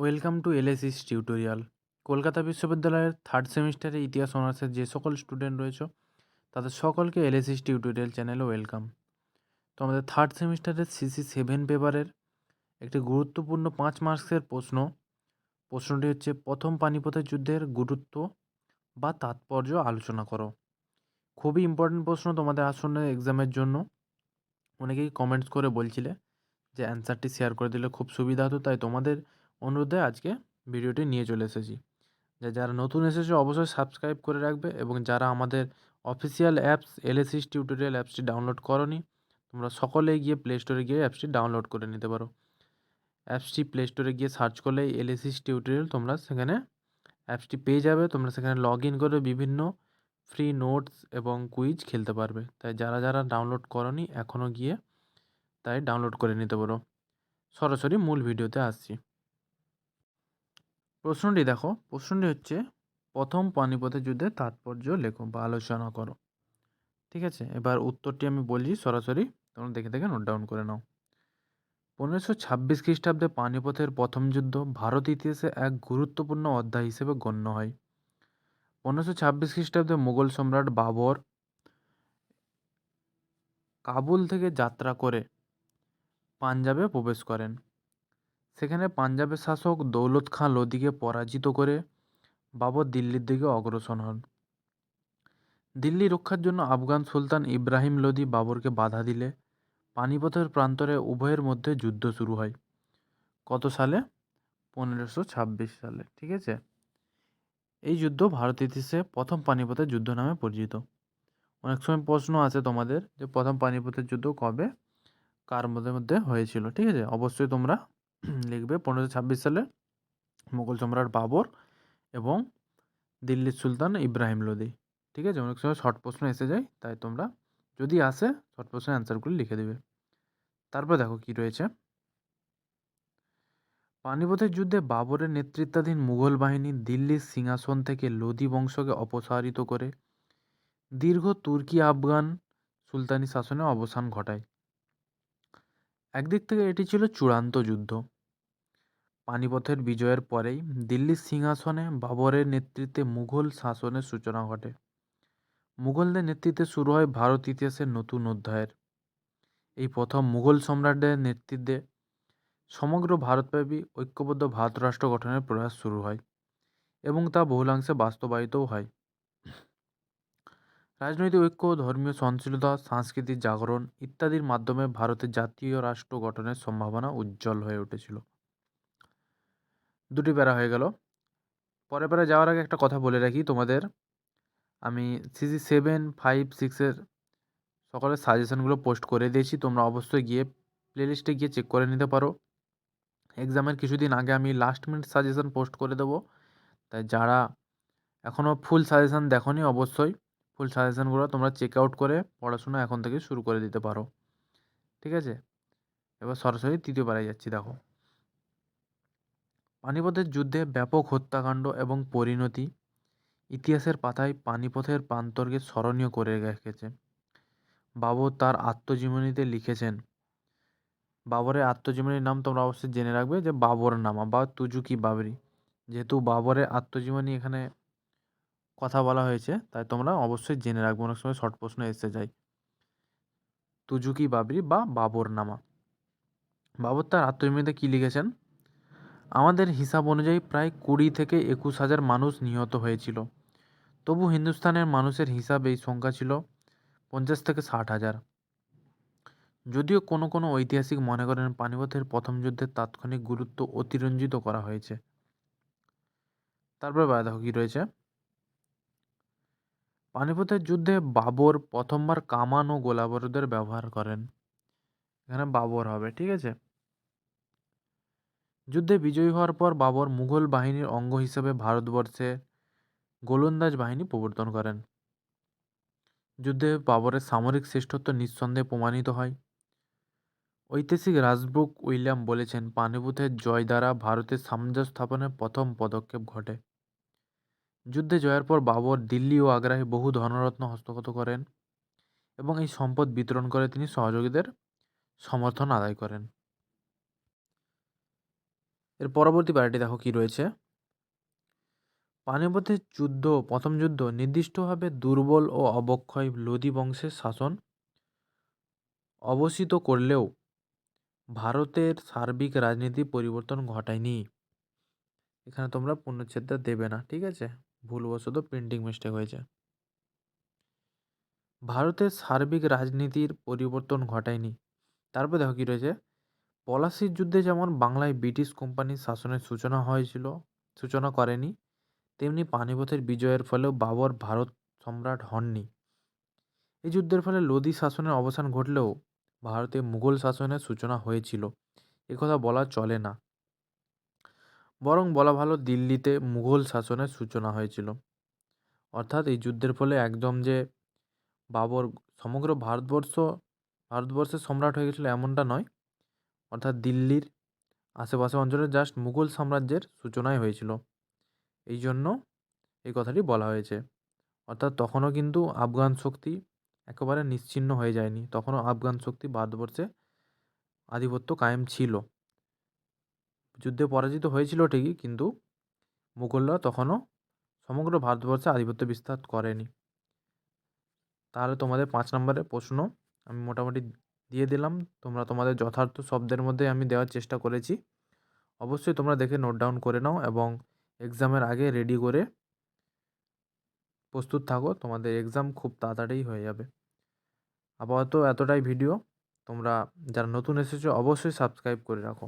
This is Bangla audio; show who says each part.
Speaker 1: ওয়েলকাম টু এলএসিস টিউটোরিয়াল। কলকাতা বিশ্ববিদ্যালয়ের থার্ড সেমিস্টারে ইতিহাস, অনার্সের যে সকল স্টুডেন্ট রয়েছে, তাদের সকলকে এলএসিস টিউটোরিয়াল চ্যানেলে ওয়েলকাম। তো আমাদের থার্ড সেমিস্টারের সিসি সেভেন পেপারের একটি গুরুত্বপূর্ণ পাঁচ মার্কসের প্রশ্ন। প্রশ্নটি হচ্ছে, প্রথম পানিপথের যুদ্ধের গুরুত্ব বা তাৎপর্য আলোচনা করো। খুবই ইম্পর্টেন্ট প্রশ্ন তোমাদের আসন্ন এক্সামের জন্য। অনেকেই কমেন্টস করে বলছিলে যে অ্যান্সারটি শেয়ার করে দিলে খুব সুবিধা হতো, তাই তোমাদের অনুরোধে আজকে ভিডিওটি নিয়ে চলে এসেছি। যে যারা নতুন এসেছে, অবশ্যই সাবস্ক্রাইব করে রাখবে এবং যারা আমাদের অফিসিয়াল অ্যাপস, এলএসিস টিউটোরিয়াল অ্যাপসটি ডাউনলোড করনি, তোমরা সকলে গিয়ে প্লে স্টোরে গিয়ে অ্যাপসটি ডাউনলোড করে নিতে পারো। অ্যাপসটি প্লে স্টোরে গিয়ে সার্চ করলে এলএসিস টিউটোরিয়াল তোমরা সেখানে অ্যাপসটি পেয়ে যাবে। তোমরা সেখানে লগ ইন করে বিভিন্ন ফ্রি নোটস এবং কুইজ খেলতে পারবে। তাই যারা যারা ডাউনলোড করনি এখনও গিয়ে তাই ডাউনলোড করে নিতে পারো। সরাসরি মূল ভিডিওতে আসছি। প্রশ্নটি দেখো। প্রশ্নটি হচ্ছে, প্রথম পানিপথের যুদ্ধে তাৎপর্য লেখো বা আলোচনা করো। ঠিক আছে? এবার উত্তরটি আমি বলছি সরাসরি। তোমরা দেখে দেখে নোট ডাউন করে নাও। পনেরোশো ছাব্বিশ খ্রিস্টাব্দে পানিপথের প্রথম যুদ্ধ ভারত ইতিহাসে এক গুরুত্বপূর্ণ অধ্যায় হিসেবে গণ্য হয়। পনেরোশো ছাব্বিশ খ্রিস্টাব্দে মুঘল সম্রাট বাবর কাবুল থেকে যাত্রা করে পাঞ্জাবে প্রবেশ করেন। সেখানে পাঞ্জাবের শাসক দৌলত খাঁ লোদিকে পরাজিত করে বাবর দিল্লির দিকে অগ্রসর হন। দিল্লি রক্ষার জন্য আফগান সুলতান ইব্রাহিম লোদি বাবরকে বাধা দিলে পানিপথের প্রান্তরে উভয়ের মধ্যে যুদ্ধ শুরু হয়। কত সালে? পনেরোশো ছাব্বিশ সালে, ঠিক আছে? এই যুদ্ধ ভারত ইতিহাসে প্রথম পানিপথের যুদ্ধ নামে পরিচিত। অনেক সময় প্রশ্ন আছে তোমাদের যে প্রথম পানিপথের যুদ্ধ কবে? কার মধ্যে মধ্যে হয়েছিল, ঠিক আছে? অবশ্যই তোমরা লিখবে পনেরোশো ছাব্বিশ সালে মুঘল সম্রাট বাবর এবং দিল্লির সুলতান ইব্রাহিম লোদি। ঠিক আছে? অনেক সময় শর্ট প্রশ্ন এসে যায়, তাই তোমরা যদি আসে শর্ট প্রশ্নের অ্যান্সারগুলি লিখে দেবে। তারপর দেখো কি রয়েছে। পানিপথের যুদ্ধে বাবরের নেতৃত্বাধীন মুঘল বাহিনী দিল্লির সিংহাসন থেকে লোদি বংশকে অপসারিত করে দীর্ঘ তুর্কি আফগান সুলতানি শাসনে অবসান ঘটায়। একদিক থেকে এটি ছিল চূড়ান্ত যুদ্ধ। পানিপথের বিজয়ের পরেই দিল্লির সিংহাসনে বাবরের নেতৃত্বে মুঘল শাসনের সূচনা ঘটে। মুঘলদের নেতৃত্বে শুরু হয় ভারত ইতিহাসের নতুন অধ্যায়ের। এই প্রথম মুঘল সম্রাটদের নেতৃত্বে সমগ্র ভারতব্যাপী ঐক্যবদ্ধ ভারত রাষ্ট্র গঠনের প্রয়াস শুরু হয় এবং তা বহুলাংশে বাস্তবায়িতও হয়। রাজনৈতিক ঐক্য, ধর্মীয় সহনশীলতা, সাংস্কৃতিক জাগরণ ইত্যাদির মাধ্যমে ভারতের জাতীয় রাষ্ট্র গঠনের সম্ভাবনা উজ্জ্বল হয়ে উঠেছিল। দুটি প্যারা হয়ে গেল। পরে পরে যাওয়ার আগে একটা কথা বলে রাখি তোমাদের। আমি সিসি সেভেন ফাইভ সিক্সের সকলের সাজেশনগুলো পোস্ট করে দিয়েছি। তোমরা অবশ্যই গিয়ে প্লেলিস্টে গিয়ে চেক করে নিতে পারো। এক্সামের কিছুদিন আগে আমি লাস্ট মিনিট সাজেশন পোস্ট করে দেবো। তাই যারা এখনও ফুল সাজেশন দেখনি, অবশ্যই ফুল সাজেশানগুলো তোমরা চেক আউট করে পড়াশোনা এখন থেকে শুরু করে দিতে পারো। ঠিক আছে? এবার সরাসরি তৃতীয় পাড়ায় যাচ্ছি, দেখো। পানিপথের যুদ্ধে ব্যাপক হত্যাকাণ্ড এবং পরিণতি ইতিহাসের পাতায় পানিপথের প্রান্তরকে স্মরণীয় করে রেখেছে। বাবর তার আত্মজীবনীতে লিখেছেন। বাবরের আত্মজীবনীর নাম তোমরা অবশ্যই জেনে রাখবে যে বাবর নামা বা তুজুকি বাবরি। যেহেতু বাবরের আত্মজীবনী এখানে কথা বলা হয়েছে। তাই তোমরা অবশ্যই জেনে রাখবে। অনেক সময় শর্ট প্রশ্ন এসে যায়। তুজুকি বাবরি বা বাবর নামা। বাবর তার আত্মজীবনীতে কী লিখেছেন? আমাদের হিসাব অনুযায়ী প্রায় কুড়ি থেকে একুশ হাজার মানুষ নিহত হয়েছিল। তবু হিন্দুস্তানের মানুষের হিসাব এই সংখ্যা ছিল পঞ্চাশ থেকে ষাট হাজার। যদিও কোনো কোনো ঐতিহাসিক মনে করেন পানিপথের প্রথম যুদ্ধের তাৎক্ষণিক গুরুত্ব অতিরঞ্জিত করা হয়েছে। তারপরে দেখো কী রয়েছে। পানিপথের যুদ্ধে বাবর প্রথমবার কামান ও গোলাবারুদের ব্যবহার করেন। এখানে বাবর হবে, ঠিক আছে? যুদ্ধে বিজয়ী হওয়ার পর বাবর মুঘল বাহিনীর অঙ্গ হিসেবে ভারতবর্ষে গোলন্দাজ বাহিনী প্রবর্তন করেন। যুদ্ধে বাবরের সামরিক শ্রেষ্ঠত্ব নিঃসন্দেহে প্রমাণিত হয়। ঐতিহাসিক রাজব্রুক উইলিয়াম বলেছেন, পানিপথের জয় দ্বারা ভারতের সাম্রাজ্য স্থাপনের প্রথম পদক্ষেপ ঘটে। যুদ্ধে জয়ের পর বাবর দিল্লি ও আগ্রায় বহু ধনরত্ন হস্তগত করেন এবং এই সম্পদ বিতরণ করে তিনি সহযোগীদের সমর্থন আদায় করেন। এর পরবর্তী প্যারাটি দেখো কি রয়েছে। পানিপথের যুদ্ধ, প্রথম যুদ্ধ নির্দিষ্টভাবে দুর্বল ও অবক্ষয় লোদি বংশের শাসন অবসিত করলেও ভারতের সার্বিক রাজনীতি পরিবর্তন ঘটায়নি। এখানে তোমরা পূর্ণচ্ছেদটা দেবে না, ঠিক আছে? ভুলবশত প্রিন্টিং মিস্টেক হয়েছে। ভারতের সার্বিক রাজনীতির পরিবর্তন ঘটায়নি। তারপর দেখো কী রয়েছে? পলাশির যুদ্ধে যেমন বাংলায় ব্রিটিশ কোম্পানির শাসনের সূচনা হয়েছিল, সূচনা করেনি, তেমনি পানিপথের বিজয়ের ফলেও বাবর ভারত সম্রাট হননি। এই যুদ্ধের ফলে লোদি শাসনের অবসান ঘটলেও ভারতে মুঘল শাসনের সূচনা হয়েছিল। একথা বলা চলে না। বরং বলা ভালো দিল্লিতে মুঘল শাসনের সূচনা হয়েছিল। অর্থাৎ এই যুদ্ধের ফলে একদম যে বাবর সমগ্র ভারতবর্ষ, ভারতবর্ষের সম্রাট হয়ে গেছিল এমনটা নয়। অর্থাৎ দিল্লির আশেপাশে অঞ্চলে জাস্ট মুঘল সাম্রাজ্যের সূচনাই হয়েছিল। এই জন্য এই কথাটি বলা হয়েছে। অর্থাৎ তখনও কিন্তু আফগান শক্তি একেবারে নিশ্চিহ্ন হয়ে যায়নি। তখনও আফগান শক্তি ভারতবর্ষে আধিপত্য কায়েম ছিল। যুদ্ধে পরাজিত হয়েছিল ঠিকই, কিন্তু মুঘলরা তখনও সমগ্র ভারতবর্ষে আধিপত্য বিস্তার করেনি। তাহলে তোমাদের পাঁচ নম্বরের প্রশ্ন আমি মোটামুটি দিয়ে দিলাম। তোমরা তোমাদের যথার্থ শব্দের মধ্যে আমি দেওয়ার চেষ্টা করেছি। অবশ্যই তোমরা দেখে নোট ডাউন করে নাও এবং এক্সামের আগে রেডি করে প্রস্তুত থাকো। তোমাদের এক্সাম খুব তাড়াতাড়ি হয়ে যাবে। আপাতত এতটাই ভিডিও তোমরা যারা নতুন এসেছ অবশ্যই সাবস্ক্রাইব করে রাখো।